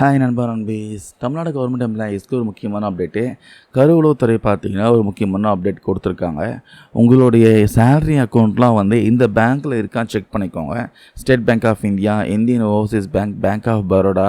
Hi நண்பா நண்பீஸ் Tamil Nadu government எம்ப்ளாயீஸ்க்கு ஒரு முக்கியமான அப்டேட்டு கருவூலத்துறை பார்த்தீங்கன்னா ஒரு முக்கியமான அப்டேட் கொடுத்துருக்காங்க. உங்களுடைய சேலரி அக்கௌண்ட்லாம் வந்து இந்த பேங்க்கில் இருக்கான்னு செக் பண்ணிக்கோங்க. State Bank of India Indian Overseas Bank Bank of Baroda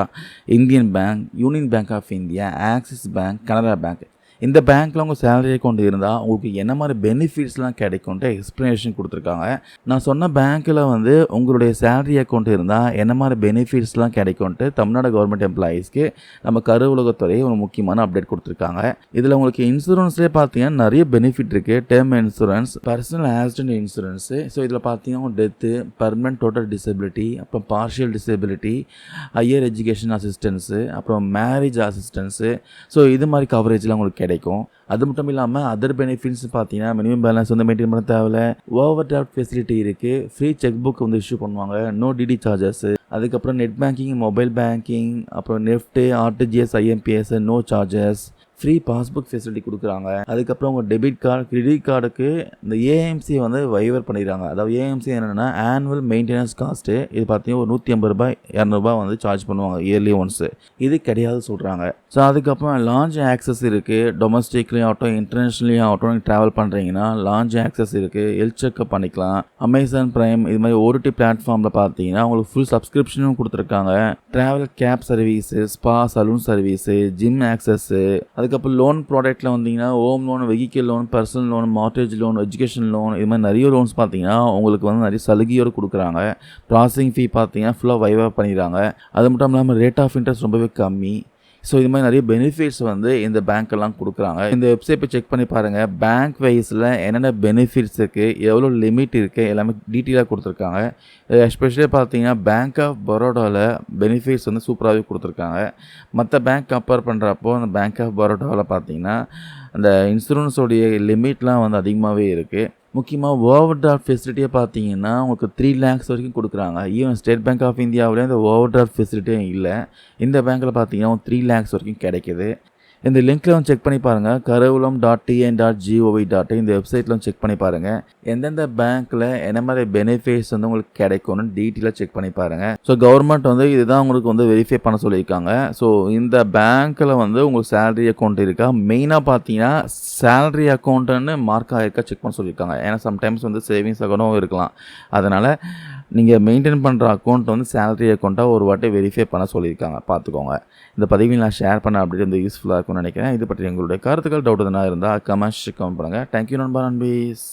Indian Bank Union Bank of India Axis Bank Canara Bank இந்த பேங்க்கில் உங்கள் சேலரி அக்கௌண்ட் இருந்தால் உங்களுக்கு என்ன மாதிரி பெனிஃபிட்ஸ்லாம் கிடைக்கும்ட்டு எக்ஸ்ப்ளனேஷன் கொடுத்துருக்காங்க. நான் சொன்ன பேங்க்கில் வந்து உங்களுடைய சேலரி அக்கௌண்ட் இருந்தால் என்ன மாதிரி பெனிஃபிட்ஸ்லாம் கிடைக்கும்ட்டு தமிழ்நாடு கவர்மெண்ட் எம்ப்ளாயீஸ்க்கு நம்ம கருவுலகத்துறை ஒரு முக்கியமான அப்டேட் கொடுத்துருக்காங்க. இதில் உங்களுக்கு இன்சூரன்ஸ்லேயே பார்த்தீங்கன்னா நிறைய பெனிஃபிட் இருக்குது term insurance personal accident insurance so இதில் பார்த்தீங்கன்னா டெத்து பர்மனன்ட் டோட்டல் டிசபிலிட்டி அப்புறம் partial disability higher education assistance அப்புறம் மேரேஜ் அசிஸ்டன்ஸு ஸோ இது மாதிரி கவரேஜ்லாம் உங்களுக்கு கிடைக்கும். கிடைக்கும். அது மட்டும் இல்லாமல் அதர் பெனிஃபிட்ஸ் பார்த்தீங்கன்னா மினிமம் பேலன்ஸ் வந்து மெயின்டைன் பண்ண தேவையில்ல. ஓவர் டிராஃப்ட் ஃபெசிலிட்டி இருக்குது ஃப்ரீ செக் புக் வந்து இஷ்யூ பண்ணுவாங்க. நோ டிடி சார்ஜஸ் அதுக்கப்புறம் நெட் பேங்கிங் மொபைல் பேங்கிங் அப்புறம் NEFT RTGS IMPS no charges free passbook facility கொடுக்குறாங்க. அதுக்கப்புறம் உங்கள் டெபிட் கார்டு கிரெடிட் கார்டுக்கு இந்த ஏஎம்சி வந்து வைவர் பண்ணிடுறாங்க. அதாவது ஏஎம்சி என்னென்னா ஆனுவல் மெயின்டெனன்ஸ் காஸ்ட்டு இது பார்த்தீங்கன்னா ஒரு நூற்றி ஐம்பது ரூபாய் இரநூறுபா வந்து சார்ஜ் பண்ணுவாங்க இயர்லி ஒன்ஸு இது கிடையாது சொல்கிறாங்க ஸோ அதுக்கப்புறம் லான்ச் ஆக்சஸ் இருக்குது டொமஸ்டிக்லேயும் ஆகட்டும் இன்டர்நேஷ்னலையும் ஆகட்டும் நீங்கள் ட்ராவல் பண்ணுறீங்கன்னா லான்ச் ஆக்சஸ் இருக்குது ஹெல்த் செக்அப் பண்ணிக்கலாம். அமேசான் ப்ரைம் இது மாதிரி ஓடிடி பிளாட்ஃபார்மில் பார்த்தீங்கன்னா உங்களுக்கு ஃபுல் சப்ஸ்கிரிப்ஷனும் கொடுத்துருக்காங்க. Travel cab service spa salon service gym access அதுக்கு அதுக்கப்புறம் லோன் ப்ராடக்ட்டில் வந்தீங்கன்னா home loan vehicle loan personal loan mortgage loan education loan இது மாதிரி நிறைய லோன்ஸ் பார்த்தீங்கன்னா உங்களுக்கு வந்து நிறைய சலுகையோடு கொடுக்குறாங்க. ப்ராசஸிங் ஃபீ பார்த்தீங்கன்னா ஃபுல்லாக வைவாக பண்ணிடுறாங்க. அது மட்டும் இல்லாமல் ரேட் ஆஃப் இன்ட்ரெஸ்ட் ரொம்பவே கம்மி. ஸோ இது மாதிரி நிறைய பெனிஃபிட்ஸ் வந்து இந்த பேங்க்கெல்லாம் கொடுக்குறாங்க. இந்த வெப்சைட் போய் செக் பண்ணி பாருங்கள் பேங்க் வைஸில் என்னென்ன பெனிஃபிட்ஸ் இருக்குது எவ்வளோ லிமிட் இருக்குது எல்லாமே டீட்டெயிலாக கொடுத்துருக்காங்க. எஸ்பெஷலி பார்த்தீங்கன்னா பேங்க் ஆஃப் பரோடாவில் பெனிஃபிட்ஸ் வந்து சூப்பராகவே கொடுத்துருக்காங்க. மற்ற பேங்க் கம்பேர் பண்ணுறப்போ அந்த பேங்க் ஆஃப் பரோடாவில் பார்த்தீங்கன்னா அந்த இன்சூரன்ஸோடைய லிமிட்லாம் வந்து அதிகமாகவே இருக்குது முக்கியமாக ஓவர் டிராஃப்ட் ஃபெசிலிட்டியை பார்த்தீங்கன்னா உங்களுக்கு த்ரீ லேக்ஸ் வரைக்கும் கொடுக்குறாங்க. ஈவன் ஸ்டேட் பேங்க் ஆஃப் இந்தியாவிலே இந்த ஓவர் டிராஃப்ட் ஃபெசிலிட்டியும் இல்லை. இந்த பேங்க்கில் பார்த்தீங்கன்னா த்ரீ லேக்ஸ் வரைக்கும் கிடைக்கிது. இந்த லிங்க்கில் வந்து செக் பண்ணி பாருங்கள் Karuvoolam dot TN dot GOV dot இந்த வெப்சைட்டில் வந்து செக் பண்ணி பாருங்கள் எந்தெந்த பேங்க்கில் என்ன மாதிரி பெனிஃபிட்ஸ் வந்து உங்களுக்கு கிடைக்கும்னு டீட்டெயிலாக செக் பண்ணி பாருங்கள் ஸோ கவர்மெண்ட் வந்து இதுதான் உங்களுக்கு வந்து வெரிஃபை பண்ண சொல்லியிருக்காங்க. ஸோ இந்த பேங்க்கில் வந்து உங்களுக்கு சேலரி அக்கௌண்ட் இருக்கா? மெயினாக பார்த்தீங்கன்னா சேலரி அக்கௌண்ட்டுன்னு மார்க் ஆகிருக்கா செக் பண்ண சொல்லியிருக்காங்க. ஏன்னா சம்டைம்ஸ் வந்து சேவிங்ஸ் அக்கௌண்ட்டும் இருக்கலாம். அதனால் நீங்கள் மெயின்டைன் பண்ணுற அக்கௌண்ட் வந்து சேலரி அக்கௌண்ட்டாக ஒரு வாட்டி வெரிஃபை பண்ண சொல்லியிருக்காங்க. பார்த்துக்கோங்க. இந்த பதிவில் நான் ஷேர் பண்ண அப்படி வந்து யூஸ்ஃபுல்லாக இருக்கும்னு நினைக்கிறேன். இது பற்றி எங்களுடைய கருத்துக்கள் டவுட் எதுனா இருந்தால் கமெண்ட்ஸ் கமெண்ட் பண்ணுங்கள் தேங்க்யூ நண்பா நண்பீஸ்.